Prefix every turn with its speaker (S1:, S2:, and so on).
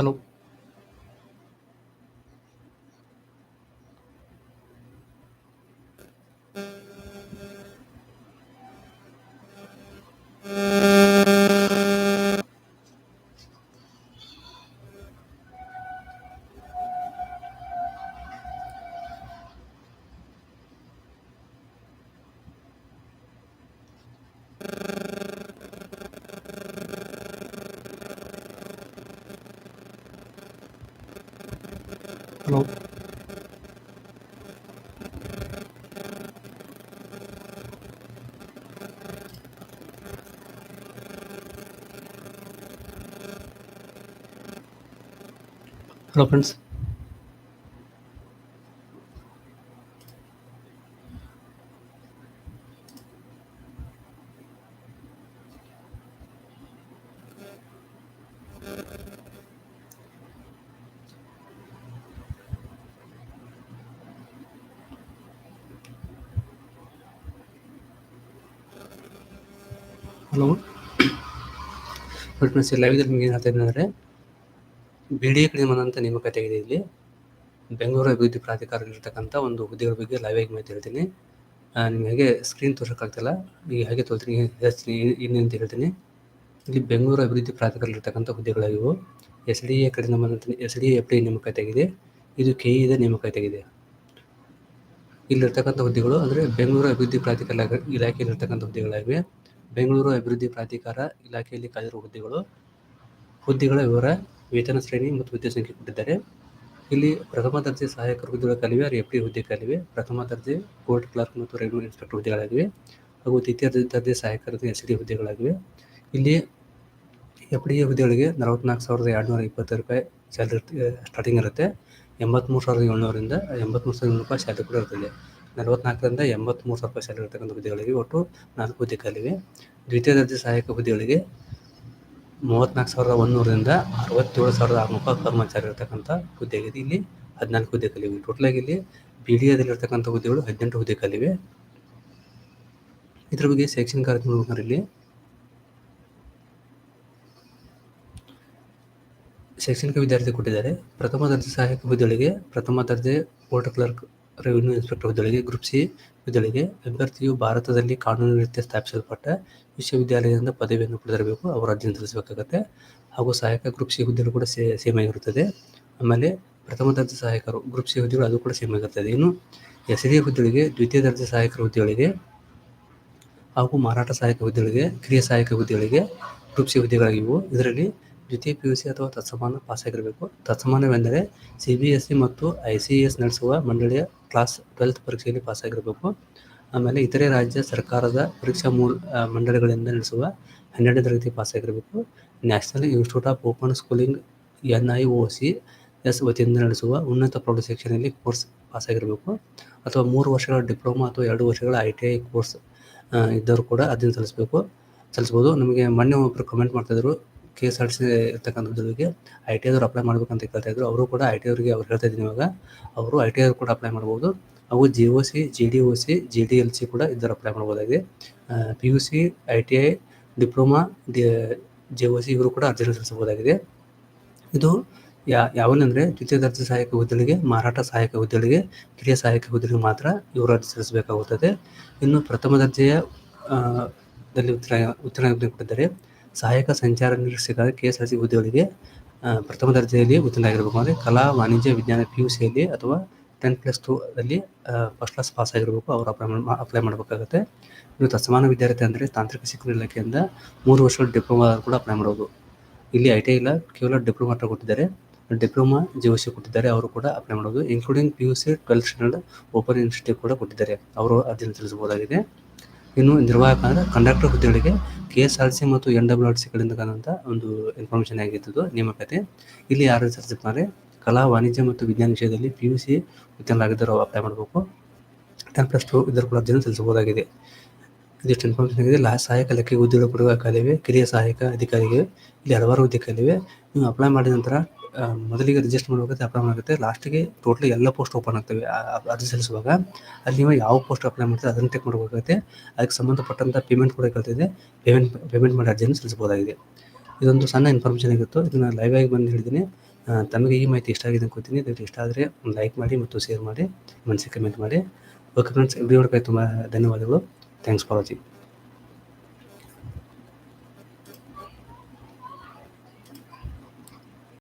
S1: Hello hello hello friends hello friends ಲೈವ್ದಲ್ಲಿ ನಿಮಗೆ ಏನು ಹೇಳ್ತಾ ಅಂದರೆ ಬಿ ಡಿ ಎ ಕಡಿಮೆ ನಿಮ್ಮ ನೇಮಕಾತಿ ಆಗಿದೆ ಇಲ್ಲಿ. ಬೆಂಗಳೂರು ಅಭಿವೃದ್ಧಿ ಪ್ರಾಧಿಕಾರದಲ್ಲಿರ್ತಕ್ಕಂಥ ಒಂದು ಹುದ್ದೆಗಳ ಬಗ್ಗೆ ಲೈವ್ ಆಗಿ ಮಾಹಿತಿ ಹೇಳ್ತೀನಿ. ನಿಮ್ಗೆ ಹಾಗೆ ಸ್ಕ್ರೀನ್ ತೋರ್ಸೋಕ್ಕಾಗ್ತಿಲ್ಲ. ಈಗ ಹಾಗೆ ತೋರ್ತೀನಿ ಹೇಳ್ತೀನಿ ಇನ್ನೇನು ಅಂತ ಹೇಳ್ತೀನಿ. ಇಲ್ಲಿ ಬೆಂಗಳೂರು ಅಭಿವೃದ್ಧಿ ಪ್ರಾಧಿಕಾರದಲ್ಲಿರ್ತಕ್ಕಂಥ ಹುದ್ದೆಗಳಾಗಿವು. ಎಸ್ ಡಿ ಎ ಕಡಿಮೆ ನಮ್ಮ ಎಸ್ ಡಿ ಎಫ್ ಡಿ ನೇಮಕಾತಿ ಆಗಿದೆ. ಇದು ಕೆ ಇದ ನೇಮಕಾತಿ ಆಗಿದೆ. ಇಲ್ಲಿರ್ತಕ್ಕಂಥ ಹುದ್ದೆಗಳು ಅಂದರೆ ಬೆಂಗಳೂರು ಅಭಿವೃದ್ಧಿ ಪ್ರಾಧಿಕಾರ ಇಲಾಖೆಯಲ್ಲಿರ್ತಕ್ಕಂಥ ಹುದ್ದೆಗಳಾಗಿವೆ. ಬೆಂಗಳೂರು ಅಭಿವೃದ್ಧಿ ಪ್ರಾಧಿಕಾರ ಇಲಾಖೆಯಲ್ಲಿ ಕಾದಿರುವ ಹುದ್ದೆಗಳು, ಹುದ್ದೆಗಳ ವಿವರ, ವೇತನ ಶ್ರೇಣಿ ಮತ್ತು ಹುದ್ದೆ ಸಂಖ್ಯೆ ಕೊಟ್ಟಿದ್ದಾರೆ. ಇಲ್ಲಿ ಪ್ರಥಮ ದರ್ಜೆ ಸಹಾಯಕ ಹುದ್ದೆಗಳ ಕಲಿವೆ ಎಫ್ ಡಿ ಹುದ್ದೆ ಕಲಿವೆ. ಪ್ರಥಮ ದರ್ಜೆ ಕೋರ್ಟ್ ಕ್ಲರ್ಕ್ ಮತ್ತು ರೆವಿನ್ಯೂ ಇನ್ಸ್ಪೆಕ್ಟರ್ ಹುದ್ದೆಗಳಾಗಿವೆ. ಹಾಗೂ ದ್ವಿತೀಯ ದರ್ಜೆ ಸಹಾಯಕರ ಎಸ್ ಡಿ ಹುದ್ದೆಗಳಾಗಿವೆ. ಇಲ್ಲಿ ಎಫ್ ಡಿ ಎ ಹುದ್ದೆಗಳಿಗೆ ನಲವತ್ನಾಲ್ಕು ಸಾವಿರದ ಎರಡುನೂರ ಇಪ್ಪತ್ತು ರೂಪಾಯಿ ಸ್ಯಾಲ್ರಿ ಸ್ಟಾರ್ಟಿಂಗ್ ಇರುತ್ತೆ. ಎಂಬತ್ತ್ಮೂರು ಸಾವಿರದ ಏಳ್ನೂರಿಂದ ಎಂಬತ್ತ್ಮೂರು ಸಾವಿರದ ರೂಪಾಯಿ ಸ್ಯಾಲ್ರಿ ಕೂಡ ಇರ್ತದೆ. ನಲವತ್ನಾಲ್ಕರಿಂದ ಎಂಬತ್ತ್ಮೂರು ಸಾವಿರ ರೂಪಾಯಿ ಇರತಕ್ಕಂಥ ಹುದ್ದೆಗಳಿಗೆ ಒಟ್ಟು ನಾಲ್ಕು ಹುದ್ದೆ ಹುದ್ದೆಗಳಿವೆ ದ್ವಿತೀಯ ದರ್ಜೆ ಸಹಾಯಕ ಹುದ್ದೆಗಳಿಗೆ ಮೂವತ್ತ್ನಾಲ್ಕು ಸಾವಿರದ ಒಂದೂರರಿಂದ ಅರವತ್ತೇಳು ಸಾವಿರದ ಆರುನೂರು ಕರ್ಮಚಾರಿ ಇರ್ತಕ್ಕಂಥ ಹುದ್ದೆ ಆಗಿದೆ. ಇಲ್ಲಿ ಹದಿನಾಲ್ಕು ಹುದ್ದೆ ಕಲಿವೆ ಆಗಿ ಇಲ್ಲಿ ಬಿ ಡಿ ಎದಲ್ಲಿರ್ತಕ್ಕಂಥ ಹುದ್ದೆಗಳು ಹದಿನೆಂಟು ಹುದ್ದೆ ಕಲಿವೆ ಇದ್ರ ಬಗ್ಗೆ ಶೈಕ್ಷಣಿಕ ನೋಡ್ಬೇಕಾದ್ರೆ ಇಲ್ಲಿ ಶೈಕ್ಷಣಿಕ ವಿದ್ಯಾರ್ಥಿ ಕೊಟ್ಟಿದ್ದಾರೆ. ಪ್ರಥಮ ದರ್ಜೆ ಸಹಾಯಕ ಹುದ್ದೆಗಳಿಗೆ ಪ್ರಥಮ ದರ್ಜೆ ಕೋರ್ಟ್ ಕ್ಲರ್ಕ್ ರೆವಿನ್ಯೂ ಇನ್ಸ್ಪೆಕ್ಟರ್ ಹುದ್ದೆಗಳಿಗೆ ಗ್ರೂಪ್ ಸಿ ಹುದ್ದೆಗಳಿಗೆ ಅಭ್ಯರ್ಥಿಯು ಭಾರತದಲ್ಲಿ ಕಾನೂನು ರೀತ್ಯ ಸ್ಥಾಪಿಸಲ್ಪಟ್ಟ ವಿಶ್ವವಿದ್ಯಾಲಯದಿಂದ ಪದವಿಯನ್ನು ಪಡೆದಿರಬೇಕು. ಅವರು ಅರ್ಜಿಯನ್ನು ಸಲ್ಲಿಸಬೇಕಾಗತ್ತೆ. ಹಾಗೂ ಸಹಾಯಕ ಗ್ರೂಪ್ ಸಿ ಹುದ್ದೆಗಳು ಕೂಡ ಸೇ, ಸೇಮ್ ಆಗಿರುತ್ತದೆ. ಆಮೇಲೆ ಪ್ರಥಮ ದರ್ಜೆ ಸಹಾಯಕರು ಗ್ರೂಪ್ ಸಿ ಹುದ್ದೆಗಳು ಅದು ಕೂಡ ಸೇಮ್ ಆಗಿರ್ತದೆ ಇನ್ನು ಎಸ್ ಡಿ ಹುದ್ದೆಗಳಿಗೆ ದ್ವಿತೀಯ ದರ್ಜೆ ಸಹಾಯಕರ ಹುದ್ದೆಗಳಿಗೆ ಹಾಗೂ ಮಾರಾಟ ಸಹಾಯಕ ಹುದ್ದೆಗಳಿಗೆ, ಕಿರಿಯ ಸಹಾಯಕ ಹುದ್ದೆಗಳಿಗೆ ಗ್ರೂಪ್ ಸಿ ಹುದ್ದೆಗಳಾಗಿವು. ಇದರಲ್ಲಿ ದ್ವಿತೀಯ ಪಿ ಯು ಸಿ ಅಥವಾ ತತ್ಸಮಾನ ಪಾಸ್ ಆಗಿರಬೇಕು ತತ್ಸಮಾನವೆಂದರೆ ಸಿ ಬಿ ಎಸ್ ಸಿ ಮತ್ತು ಐ ಸಿ ಎಸ್ ನಡೆಸುವ ಮಂಡಳಿಯ ಕ್ಲಾಸ್ ಟ್ವೆಲ್ತ್ ಪರೀಕ್ಷೆಯಲ್ಲಿ ಪಾಸಾಗಿರಬೇಕು ಆಮೇಲೆ ಇತರೆ ರಾಜ್ಯ ಸರ್ಕಾರದ ಪರೀಕ್ಷಾ ಮೂಲ ಮಂಡಳಿಗಳಿಂದ ನಡೆಸುವ ಹನ್ನೆರಡನೇ ತರಗತಿ ಪಾಸ್ ಆಗಿರಬೇಕು. National institute of open schooling N I O C S ವತಿಯಿಂದ ನಡೆಸುವ ಉನ್ನತ ಪ್ರೌಢ ಶಿಕ್ಷಣದಲ್ಲಿ ಕೋರ್ಸ್ ಪಾಸ್ ಆಗಿರಬೇಕು. ಅಥವಾ ಮೂರು ವರ್ಷಗಳ ಡಿಪ್ಲೊಮಾ ಅಥವಾ ಎರಡು ವರ್ಷಗಳ ಐ ಟಿ ಐ ಕೋರ್ಸ್ ಇದ್ದವರು ಕೂಡ ಅದನ್ನು ಸಲ್ಲಿಸಬೇಕು. ಸಲ್ಲಿಸ್ಬೋದು. ನಮಗೆ ಮೊನ್ನೆ ಒಬ್ಬರು ಕಮೆಂಟ್ ಮಾಡ್ತಾಯಿದ್ರು ಕೆ ಎಸ್ ಆರ್ ಸಿ ಇರ್ತಕ್ಕಂಥದ್ರಿಗೆ ಐ ಟಿ ಐದವ್ರು ಅಪ್ಲೈ ಮಾಡ್ಬೇಕಂತ ಕೇಳ್ತಾ ಇದ್ರು. ಅವರು ಕೂಡ ಐ ಟಿ ಅವರಿಗೆ ಅವ್ರು ಹೇಳ್ತಾ ಇದ್ದೀನಿ ಇವಾಗ. ಅವರು ಐ ಟಿ ಐ ಕೂಡ ಅಪ್ಲೈ ಮಾಡ್ಬೋದು. ಅವು G O C G D O C G D L C ಕೂಡ ಇದ್ದರು apply ಮಾಡ್ಬೋದಾಗಿದೆ. P U C I T I diploma D J O C ಇವರು ಕೂಡ ಅರ್ಜಿಯನ್ನು ಸಲ್ಲಿಸಬಹುದಾಗಿದೆ. ಇದು ಯಾ ಯಾವಲ್ಲಂದರೆ ದ್ವಿತೀಯ ದರ್ಜೆ ಸಹಾಯಕ ಹುದ್ದೆಗಳಿಗೆ, ಮಾರಾಟ ಸಹಾಯಕ ಹುದ್ದೆಗಳಿಗೆ, ಕಿರಿಯ ಸಹಾಯಕ ಹುದ್ದೆಗಳಿಗೆ ಮಾತ್ರ ಇವರು ಅರ್ಜಿ ಸಲ್ಲಿಸಬೇಕಾಗುತ್ತದೆ. ಇನ್ನು ಪ್ರಥಮ ದರ್ಜೆಯ ದಲ್ಲಿ ಉತ್ತೀರ್ಣ ಉತ್ತೀರ್ಣ ಕೊಟ್ಟಿದ್ದಾರೆ. ಸಹಾಯಕ ಸಂಚಾರ ನಿರೀಕ್ಷಕ ಕೆ ಎಸ್ ಆರ್ ಸಿ ಹುದ್ದೆಗಳಿಗೆ ಪ್ರಥಮ ದರ್ಜೆಯಲ್ಲಿ ಉತ್ತೀರ್ಣರಾಗಿರಬೇಕು ಅಂದರೆ ಕಲಾ, ವಾಣಿಜ್ಯ, ವಿಜ್ಞಾನ ಪಿ ಯು ಸಿಯಲ್ಲಿ ಅಥವಾ ಟೆನ್ ಪ್ಲಸ್ ಟು ಅಲ್ಲಿ ಫಸ್ಟ್ ಕ್ಲಾಸ್ ಪಾಸ್ ಆಗಿರಬೇಕು. ಅವರು ಅಪ್ಲೈ ಅಪ್ಲೈ ಮಾಡಬೇಕಾಗುತ್ತೆ. ಇನ್ನು ತತ್ಸಮಾನ ವಿದ್ಯಾರ್ಥಿ ಅಂದರೆ ತಾಂತ್ರಿಕ ಶಿಕ್ಷಣ ಇಲಾಖೆಯಿಂದ ಮೂರು ವರ್ಷಗಳ ಡಿಪ್ಲೊಮಾ ಕೂಡ ಅಪ್ಲೈ ಮಾಡೋದು ಇಲ್ಲಿ ಐ ಟಿ ಇಲ್ಲ, ಕೇವಲ ಡಿಪ್ಲೊಮಾ ಮಾತ್ರ ಕೊಟ್ಟಿದ್ದಾರೆ. ಡಿಪ್ಲೊಮಾ ಜಿ ಒ ಸಿ ಕೊಟ್ಟಿದ್ದಾರೆ. ಅವರು ಕೂಡ ಅಪ್ಲೈ ಮಾಡೋದು including P U C twelfth standard open university ಕೂಡ ಕೊಟ್ಟಿದ್ದಾರೆ. ಅವರು ಅರ್ಜಿಯನ್ನು ಸಲ್ಲಿಸಬಹುದಾಗಿದೆ ಇನ್ನು ನಿರ್ವಾಹಕ ಅಂದ್ರೆ ಕಂಡಕ್ಟರ್ ಹುದ್ದೆಗಳಿಗೆ ಕೆ ಎಸ್ ಆರ್ ಸಿ ಮತ್ತು ಎನ್ ಡಬ್ಲ್ಯೂ ಆರ್ ಸಿ ಕಡೆಯಿಂದ ಕಾಣುವಂಥ ಒಂದು ಇನ್ಫಾರ್ಮೇಷನ್ ಆಗಿದ್ದು ನೇಮಕತೆ. ಇಲ್ಲಿ ಯಾರು ಸಲ್ಲಿಸಿರ್ತಾರೆ ಕಲಾ, ವಾಣಿಜ್ಯ ಮತ್ತು ವಿಜ್ಞಾನ ವಿಷಯದಲ್ಲಿ ಪಿ ಯು ಸಿ ಉತ್ತೀರ್ಣರಾಗಿದ್ದರು ಅಪ್ಲೈ ಮಾಡಬೇಕು. ಟೆನ್ ಪ್ಲಸ್ ಟು ಇದರ ಕೂಡ ಅರ್ಜಿಯನ್ನು ಸಲ್ಲಿಸಬಹುದಾಗಿದೆ. ಇದಿಷ್ಟು ಇನ್ಫಾರ್ಮೇಷನ್ ಆಗಿದೆ. ಲಾ, ಸಹಾಯಕ ಲೆಕ್ಕ ಉದ್ಯೋಗ ಕೊಡುವ ಖಾಲಿವೆ ಕಿರಿಯ ಸಹಾಯಕ ಅಧಿಕಾರಿಗೆ. ಇಲ್ಲಿ ಹಲವಾರು ಹುದ್ದೆ ಖಾಲಿವೆ ನೀವು ಅಪ್ಲೈ ಮಾಡಿದ ನಂತರ ಮೊದಲಿಗೆ ರಿಜಿಸ್ಟರ್ ಮಾಡಬೇಕಾದ್ರೆ ಅಪ್ಲೈ ಮಾಡಬೇಕಾಗುತ್ತೆ ಲಾಸ್ಟಿಗೆ ಟೋಟಲಿ ಎಲ್ಲ ಪೋಸ್ಟ್ ಓಪನ್ ಆಗ್ತವೆ. ಅರ್ಜಿ ಸಲ್ಲಿಸುವಾಗ ಅಲ್ಲಿ ನೀವು ಯಾವ ಪೋಸ್ಟ್ ಅಪ್ಲೈ ಮಾಡ್ತೀರಿ ಅದನ್ನು ಟೆಕ್ ಮಾಡಬೇಕಾಗುತ್ತೆ. ಅದಕ್ಕೆ ಸಂಬಂಧಪಟ್ಟಂಥ ಪೇಮೆಂಟ್ ಕೂಡ ಕೇಳ್ತಿದೆ. ಪೇಮೆಂಟ್ ಪೇಮೆಂಟ್ ಮಾಡಿ ಅರ್ಜಿಯನ್ನು ಸಲ್ಲಿಸಬಹುದಾಗಿದೆ. ಇದೊಂದು ಸಣ್ಣ ಇನ್ಫಾರ್ಮೇಷನ್ ಆಗಿತ್ತು. ಇದನ್ನು ಲೈವ್ ಆಗಿ ಬಂದು ಹೇಳಿದ್ದೀನಿ. ತಮಗೆ ಈ ಮಾಹಿತಿ ಇಷ್ಟ ಆಗಿದೆ ಅನ್ಕೋತೀನಿ. ಇದಕ್ಕೆ ಇಷ್ಟ ಆದರೆ ಒಂದು ಲೈಕ್ ಮಾಡಿ ಮತ್ತು ಶೇರ್ ಮಾಡಿ. ಮನಸ್ಸಿಗೆ ಕಮೆಂಟ್ ಮಾಡಿ. ಓಕೆ ಫ್ರೆಂಡ್ಸ್ ವಿಡಿಯೋ ತುಂಬ ಧನ್ಯವಾದಗಳು. Thanks for watching